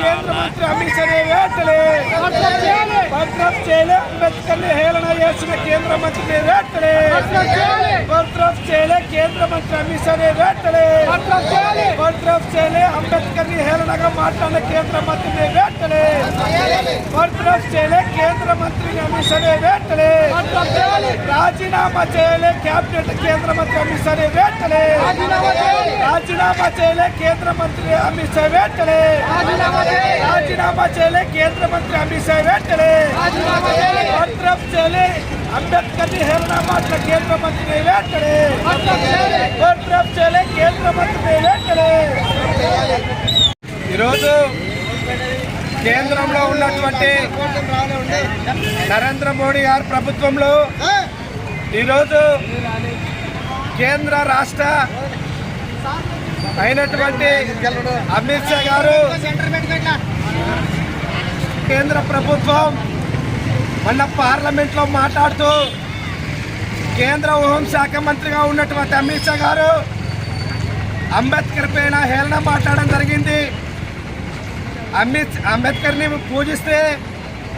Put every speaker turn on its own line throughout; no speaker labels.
కేంద్ర మంత్రి అమిత్ షా వేటలే. బర్తరఫ్ చేయలే అంబేద్కర్ని హేళన చేసిన కేంద్ర మంత్రిని వేటలే. బర్తరఫ్ చేయలే కేంద్ర మంత్రి అమిత్ షా వేటలే. బర్తరఫ్ చేయలే అంబేద్కర్ని హేళనగా మాట్లాడిన కేంద్ర మంత్రిని వేటలే. బర్తరఫ్ చేయలే కేంద్ర మంత్రిని అమిత్ షా వేటలే. రాజీనామా చేయలే కేబినెట్ కేంద్ర మంత్రి అమిత్ షా వేటలే. రాజీనామా చేయలే కేంద్ర మంత్రి అమిత్ షా వెంటనే రాజీనామా చేయలే. కేంద్ర మంత్రి అమిత్ షా వెంటనే బర్తరఫ్ చేయలే. అంబేద్కర్ని హేళన మాటల కేంద్ర మంత్రి వెంటనే బర్తరఫ్ చేయలే. కేంద్ర మంత్రి వెంటనే ఈరోజు కేంద్రంలో ఉన్నటువంటి నరేంద్ర మోడీ గారి ప్రభుత్వంలో ఈరోజు కేంద్ర రాష్ట్ర అయినటువంటి అమిత్ షా గారు కేంద్ర ప్రభుత్వం మొన్న పార్లమెంట్లో మాట్లాడుతూ కేంద్ర హోంశాఖ మంత్రిగా ఉన్నటువంటి అమిత్ షా గారు అంబేద్కర్ పైన హేళన మాట్లాడడం జరిగింది. అమిత్ అంబేద్కర్ని పూజిస్తే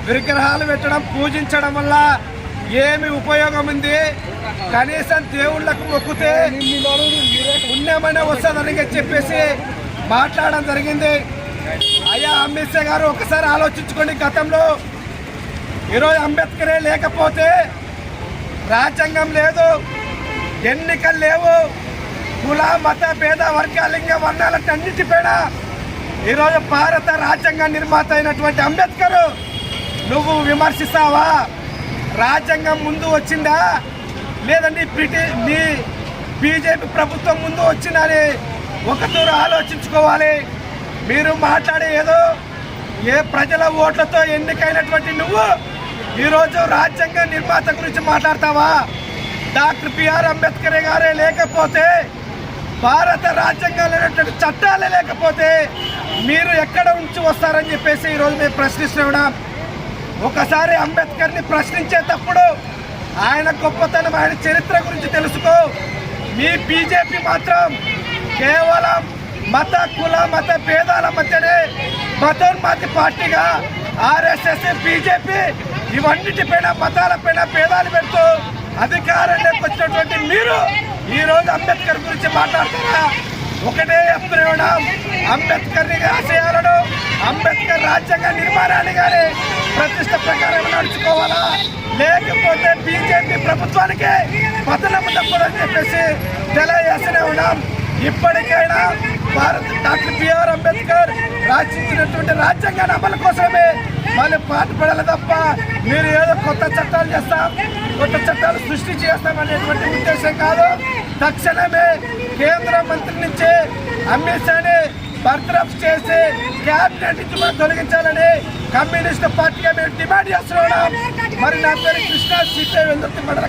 విగ్రహాలు పెట్టడం పూజించడం వల్ల ఏమి ఉపయోగం ఉంది? కనీసం దేవుళ్ళకు మొక్కితే పుణ్యమనే వస్తుందని చెప్పేసి మాట్లాడడం జరిగింది. అయ్యా అంబేద్కర్ గారు ఒకసారి ఆలోచించుకోండి. గతంలో ఈరోజు అంబేద్కరే లేకపోతే రాజ్యాంగం లేదు ఎన్నికలు లేవు కుల మత భేద వర్గాలింగ వర్ణాలన్నిటిపైన ఈరోజు భారత రాజ్యాంగ నిర్మాత అయినటువంటి అంబేద్కర్ నువ్వు విమర్శిస్తావా? రాజ్యాంగం ముందు వచ్చిందా? లేదండి బ్రిటిష్ మీ బీజేపీ ప్రభుత్వం ముందు వచ్చిందని ఒక తూరు ఆలోచించుకోవాలి. మీరు మాట్లాడే ఏదో ఏ ప్రజల ఓట్లతో ఎన్నికైనటువంటి నువ్వు ఈరోజు రాజ్యాంగ నిర్మాత గురించి మాట్లాడతావా? డాక్టర్ బిఆర్ అంబేద్కర్ గారే లేకపోతే భారత రాజ్యాంగంలో చట్టాలే లేకపోతే మీరు ఎక్కడ ఉంచి వస్తారని చెప్పేసి ఈరోజు మేము ప్రశ్నిస్తున్నాం. ఒకసారి అంబేద్కర్ని ప్రశ్నించేటప్పుడు ఆయన గొప్పతనం ఆయన చరిత్ర గురించి తెలుసుకో. మీ బీజేపీ మాత్రం కేవలం మత కుల మత భేదాల మధ్యనే మతోన్మతి పార్టీగా ఆర్ఎస్ఎస్ బీజేపీ ఇవన్నిటిపైన మతాలపైన భేదాలు పెడుతూ అధికారంలోకి వచ్చినటువంటి మీరు ఈరోజు అంబేద్కర్ గురించి మాట్లాడుతున్నా ఒకటే చెప్తున్నాం అంబేద్కర్ని ఆశయాలను అంబేద్కర్ రాజ్యాంగ నిర్మాణాన్ని కానీ ప్రతిష్ట ప్రకారం నడుచుకోవాలా? లేకపోతే బీజేపీ ప్రభుత్వానికి పతనం తప్పదని చెప్పేసి తెలియజేస్తూనే ఉన్నాం. ఇప్పటికైనా Bharat doctor B R Ambedkar రాచించినటువంటి రాజ్యాంగాన్ని అమలు కోసమే వాళ్ళు పాటుపడాలి తప్ప మీరు ఏదో కొత్త చట్టాలు చేస్తాం కొత్త చట్టాలు సృష్టి చేస్తాం అనేటువంటి ఉద్దేశం కాదు. తక్షణమే కేంద్ర మంత్రి నుంచి అమిత్ షాని బర్తరఫ్ చేసి క్యాబినెట్ నుంచి కూడా తొలగించాలని కమ్యూనిస్ట్ పార్టీగా మేము డిమాండ్ చేస్తున్నాం. మరి నా పేరు కృష్ణ సీపీ వెందుర్తి మండల